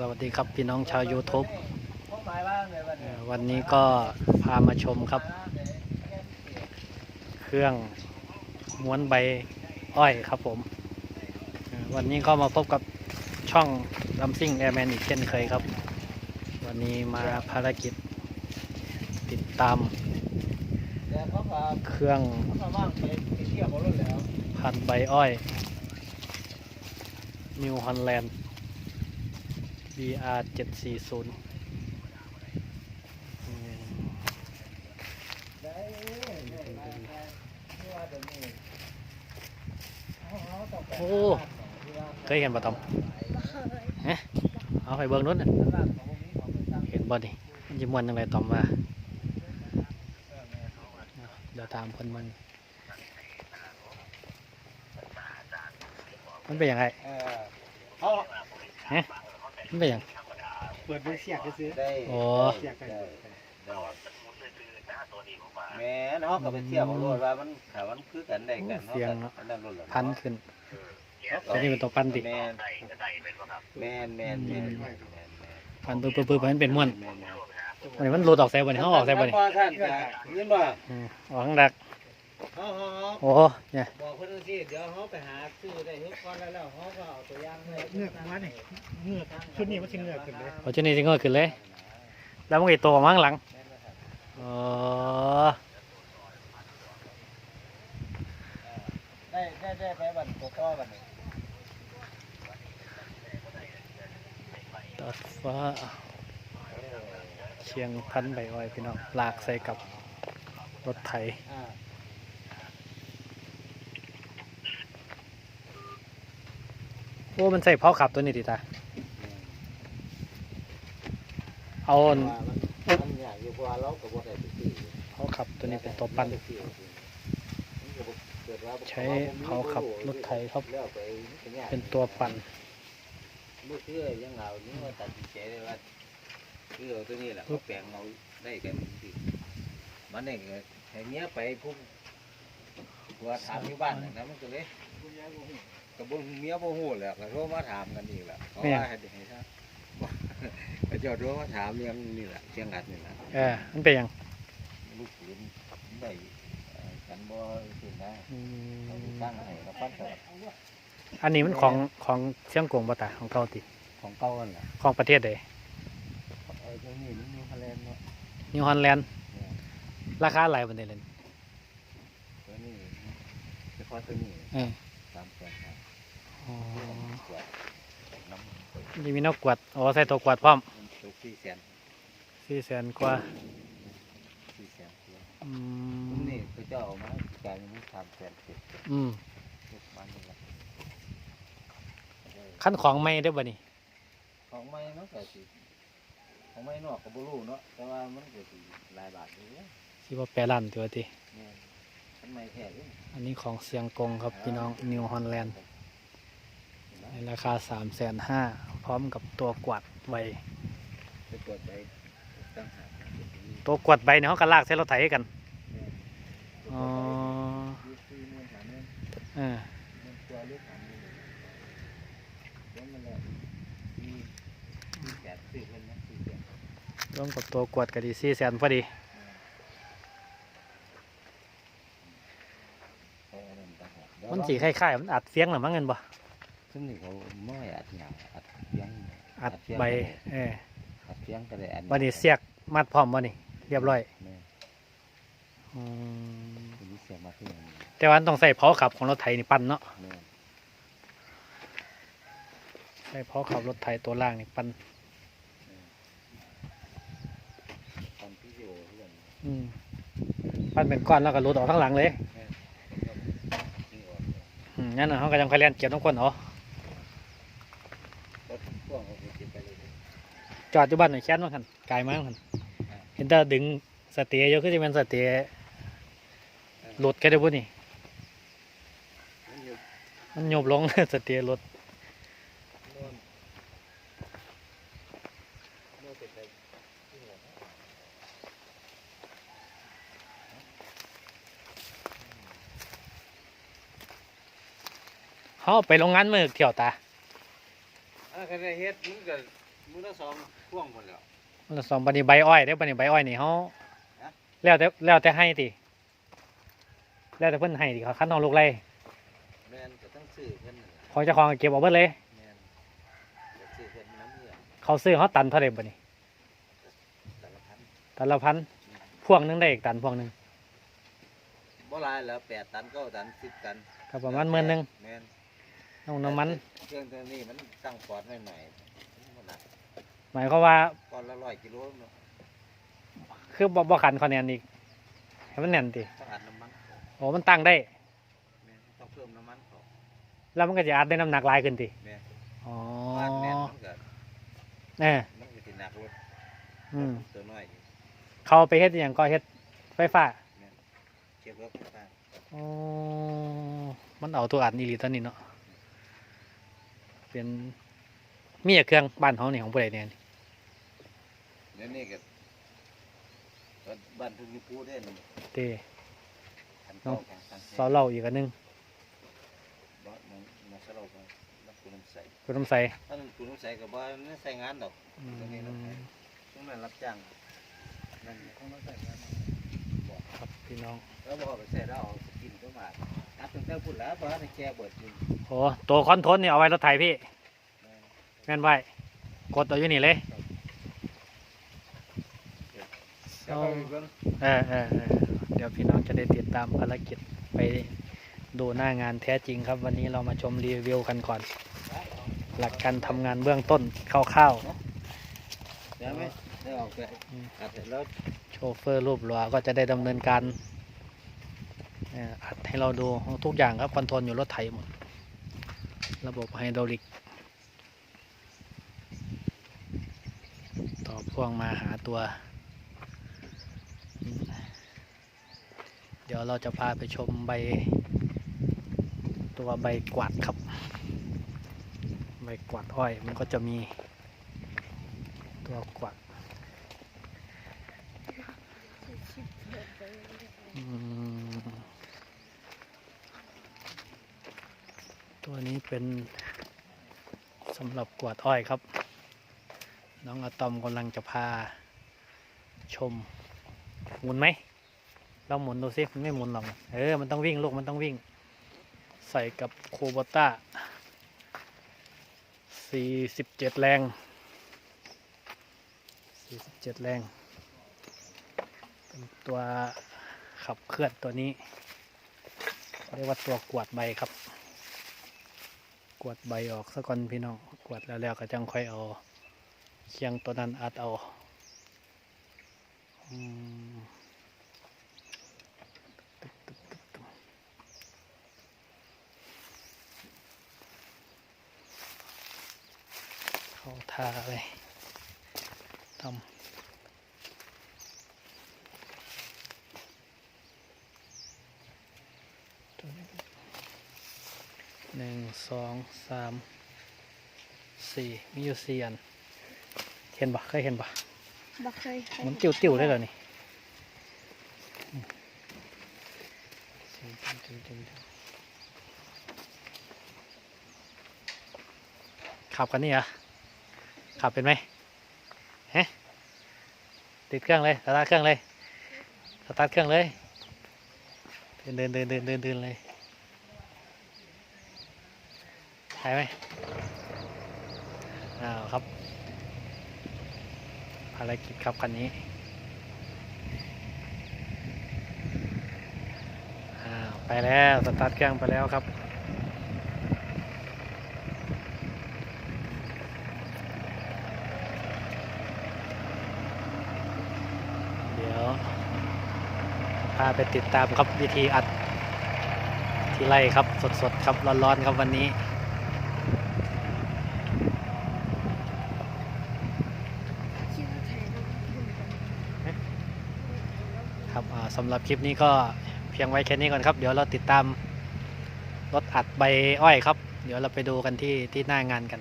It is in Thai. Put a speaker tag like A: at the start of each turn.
A: สวัสดีครับพี่น้องชาว YouTube
B: วันนี้
A: ก็พามาชมครับ เครื่องม้วนใบอ้อยครับผม วันนี้ก็มาพบกับช่องดัมซิ่งแอร์แมนอีกเช่นเคยครับ วันนี้มาภารกิจติดตาม
B: เค
A: รื่องพันใบอ้อย New Holland BR 740อืม
B: ได้ได้ มาที่ว่าเดี๋ยวนี้เขาเขาต้องไป
A: โอ้เคยเห็นปะตอมเอ๊ะเอาไปเบิ่งนู้นน่ะ
B: ตลาดของพวกนี้ของไปตั้ง
A: เห็นบ่นี่มันจะมวนยังไงตอมว่าเดี๋ยวตามคนมันมันเป็นยังไง
B: เออเขา
A: มันเป็นยัง
C: เปิดเป็นเสียกซื้อ
B: ได้
A: โอ้
C: เสียกกัน
B: ได้แม่นเขาก็ไปเที่ยวเขาเลยว่ามันขามันคือกันได้กันเขาก็อันนั้นรถเหรอ
A: พันขึ้น
B: เขาก็
A: ตัวนี้เป็นตัวปั้นดิ
B: แม่นแม่นแม่นแม่นแม่นแม่น
A: พันปึ๊บปึ๊บปึ๊บให้มันเป็นม้วน
B: แม่นแม่น
A: วันนี้มันหลุดออกใส่บ่นี่เขาออกใส่บ่นี่
B: ท่านจะยินบ่
A: อืมออกข้างดัก
B: เฮาเฮาเฮา
A: โอ้โหเนี่ย
B: บอกเพิ่นสิเดี๋ยวเฮาไปหาซื้อได้ทุกคนแล้วแล้วเฮาก็เอาตัวอย่างให้
C: เงือกมาเนี่ยเงือกชุดนี้มันสิเงือกขึ้นเลย
A: พอชุดนี้จะงอขึ้นเลย แล้วมันก็โตออกมาข้างหลังอ๋อ
B: ได้ได้ได้ไปบัดตัวก็บัดนี้
A: ตัดฟ้าเชียงพันใบอ้อยพี่น้องลากใส่กับรถไถ
B: อ่า
A: โอ้ มันใส่เผาขับตัวนี้ดิตา เอาอัน
B: ว่ามันมันยากอยู่เพราะว่าเราก็บ่ได้ไปซื้อ
A: เผาขับตัวนี้เป็นตัวปั้น ใช้เผาขับรถไถครับ
B: แล้วไปมันก็ยา
A: เป็นตัวปั่น
B: บ่เชื่อยังเอานี่ว่าตัดสินใจได้ว่าคือเอาตัวนี้แหละเขาแปลงเอาได้กันสิมันนี่ก็ให้เมียไปพุ่งว่าถามอยู่บ้านนะนะมันก็เลย ก็บ่เมียบ่ฮู้แหละก็โทรมาถามกันอีกแหละเพราะว่าให้ให้ซะก็เจะโทรมาถามเรื่องนี่แหละเชียงอัดนี่แหละ
A: เออมันเป็นหยัง
B: ลูกปืนได้เอ่อกันบ่สินะ
A: อื
B: เขาสิ
A: ม
B: ตั้งให้เราปั้นแต่
A: อันนี้มันของของเชียงกงปะตาของเกาติ
B: ของเก่านั่นแหละ
A: ของประเทศใด
B: ไอ้ตัวนี้มันมีคะแนนเนาะ
A: นิวฮอลแลนด์
B: เนี่ย
A: ราคาหลายบันไดเลย
B: ตัวนี้เฉพาะตัวนี้
A: เออ
B: น้ำ
A: นี่มีนกกวาดอ๋อใส่ตัวกวาดพร้อม
B: มันตัวสี่แสน
A: สี่แสนกว่า
B: สี่แสนกว่า
A: อื
B: ตัว
A: ม
B: นี้เขาเจ้าเอามากลายเป็นสามแสนเจ็ด
A: อืม
B: ทุกมันนี่แหละ
A: ขั้นของไม่ได้บ่นี่
B: ของไม่เนาะก็สิของไม่นอกก็บ่รู้เนาะแต่ว่ามันก็สิหลายบาทอยู่เนี่ย
A: สิว่าแปรลันตัวที
B: ขันไม่แท้อยู่
A: อันนี้ของเสียงกงครับพี่น้องนิวฮอลแลนด์ใน ราคาสามแสนห้าพร้อมกับตัวกวาดใบ
B: ไปตรวจไปตั้งหาก
A: ตัวกวาดใบเนี่ยเขาก็ลากใส่รถไถกันอ๋อ
B: ยี่สิบเงินหาเงิน
A: เออ
B: เงินตัวลูกหาเงินแล้วมันแหละมีมีแปดสี่คนนะสี่แปด
A: รวมกับตัวกวาดก็ดีสี่แสนพอดี
B: เขาเอาเงินต่างหาก
A: มันสีคล้ายๆมันอัดเฟียงหรือมั้งเงินบ่
B: ซึ่งนี่เขาไม่อัดหยาอัดเพียง
A: อัดใบเออ
B: อัดเพียงก็ได้อัด
A: วันนี้เสียกมัดพร้อมบ่นี่เรียบร้อย
B: แม่
A: อืม
B: คนนี้เสียมาที่นี่
A: แต่ว่าต้องใส่เผาขับของรถไถนี่ปั้นเนาะ
B: แม่
A: ใส่เผาขับรถไถตัวล่างนี่ปั้น
B: ตอนที่อยู่เรื่อง
A: อืมปั้นเป็นก้อนแล้วก็รูดออกทั้งหลังเลย
B: ที่ออก
A: อืมงั้นน่ะเขาก็ยังค่อยเรียนเก็บทุกคนอ๋อ
B: รถพ่วงเขาไปเก็บไปเลย
A: จอดอยู่บ้านหน่อยแค้นว่าคันไกลมากคันเห็นแต่ดึงสเตียเยอะขึ้นจะเป็นสเตียหลุดแค่ได้บุนี่
B: มันอยู่
A: มันโยบลงสเตียหลุด
B: โน่นโน่นเป็นไปที่หัว
A: เขาเอาไปโรงงานมือเที่ยวตา
B: อ่าก็ได้เฮ็ดมันก็ มือละสองพ่วงหมดแล้ว
A: มันละสองบันนี้ใบอ้อยเด้อบันนี้ใบอ้อยนี่เขา
B: ฮะ
A: แล้วแต่แล้วแต่ให้ติแล้วแต่เพิ่นให้ติเขาคันน้องลูกไร
B: แม่นก็ต้องซื้อเพิ่นนั่นล่ะ
A: ของเจ้าของก็เก็บเอาเบิดเลย
B: แม่นก็ซื้อเพิ่นน้ำเลือด
A: เขาซื้อเขาตันเท่าไหร่บันนี้
B: แต่ละพัน
A: ตันละพันพวงหนึงได้อีกตันพวงหนึง
B: บ่หลายแล้วแปดตันเก้าตันสิบตัน
A: ก็ประมาณหมื่นหนึง
B: แม่น
A: น้องน้ำมัน
B: เครื่องตัวนี้มันตั้งปอดใหม่ๆมัน หนัก
A: หมายความว่า
B: ปอดละร้อยกิโลเนาะ
A: คือบ่บ่ขันคะแนนอีกให้มันแน่นติ
B: ต้องอัดน้ำมันเข้า
A: โอ้มันตั้งได้
B: แม่นต้องเพิ่มน้ำมันเข้า
A: แล้วมันก็จะอัดได้น้ำหนักหลายขึ้นติ
B: แม่น
A: อ๋อ
B: อัดแน่นมันก็
A: เออ
B: มันก็สิหนักรถ
A: อืม
B: ตัวน้อย
A: เขาไปเฮ็ดอหย่างก็เฮ็ดไฟฟ้า
B: เทียบกับข้าง
A: อ๋อมันเอาตัวอัดนี่ลีตอนนี้เนาะเป็นมีแต่เครื่องบ้านเขานี่ของผู้ใดเนี่ยนี่
B: เดี๋ยวนี้ก็บ้านทุ่งยูปูได้นี่
A: เต้
B: คันเก่าคันคัน
A: ซอเหล่าอีกอันหนึง
B: บ่มันมันสลบมันมันคุณน้ำใส
A: คุณน้ำใส
B: ถ้ามันคุณน้ำใสก็บ่มันใส่งานดอก
A: อืม
B: ตรงนี้เนาะช่วงนั้นรับจ้างนั่นคงต้องใส่งาน
A: ครับพี่น้อง
B: แล้วบ่เอาไปใส่แล้วเอาไปกินก็มาตัดตั้งแต่พุ่นแล้วบ่ได้แก่เบิดจริง
A: โอ้ตัวคอนโทรลนี่เอาไว้รถไถพี่แม่นไว้กดเอาอยู่นี่เลย
B: เดี๋ยวไปเบิ่ง
A: เออเออเออเดี๋ยวพี่น้องจะได้ติดตามภารกิจไปดูหน้างานแท้จริงครับ วันนี้เรามาชมรีวิวกันก่อน หลักการทำงานเบื้องต้นคร่าว
B: เดี๋ยวไหมเดี๋ยวออกไปอัดเสร็จแล้ว
A: ๆโชเฟอร์รูปหล่อก็จะได้ดำเนินการเอ่ออัดให้เราดูทุกอย่างครับคอนโทรลอยู่รถไถหมด ระบบไฮดรอลิก ต่อพ่วงมาหาตัว เดี๋ยวเราจะพาไปชมใบ ตัวใบกวาดครับ ใบกวาดอ้อยมันก็จะมี ตัวกวาดตัวนี้เป็นสำหรับกวาดอ้อยครับ น้องอะตอมกำลังจะพาชมมุนไหม เราหมุนดูสิมันไม่หมุนหรอกเออมันต้องวิ่งลูกมันต้องวิ่ง ใส่กับโคโบต้า47แรง47แรง เป็นตัวขับเคลื่อนตัวนี้ เรียกว่าตัวกวดใบครับ กวดใบออกซะก่อนพี่น้อง กวดแล้วแล้วก็จังค่อยเอาเคียงตัวนั้นอัดเอาอืม เข้าท่าเลยทำตัวนี้หนึ่งสองสามสี่มีอยู่สี่อัน เห็นปะเคยเห็นปะ
D: บ่เคย
A: มันติ้วติ้วๆได้เหรอนี่อืมสี่ติ้วติ้วติ้วติ้วขับกันนี่เหรอ ขับเป็นไหมฮะติดเครื่องเลยสตาร์ทเครื่องเลยสตาร์ทเครื่องเลยเดินเดินเดินเดินเดินเดินเลยถ่ายไหมอ้าวครับ ภารกิจครับคันนี้อ้าวไปแล้ว สตาร์ทเครื่องไปแล้วครับ เดี๋ยว พาไปติดตามครับวิธีอัดที่ไล่ครับสดๆครับร้อนๆครับวันนี้
D: ครั
A: บสำหรับคลิปนี้ก็เพียงไว้แค่นี้ก่อนครับ เดี๋ยวเราติดตามรถอัดใบอ้อยครับ เดี๋ยวเราไปดูกันที่ที่หน้างานกัน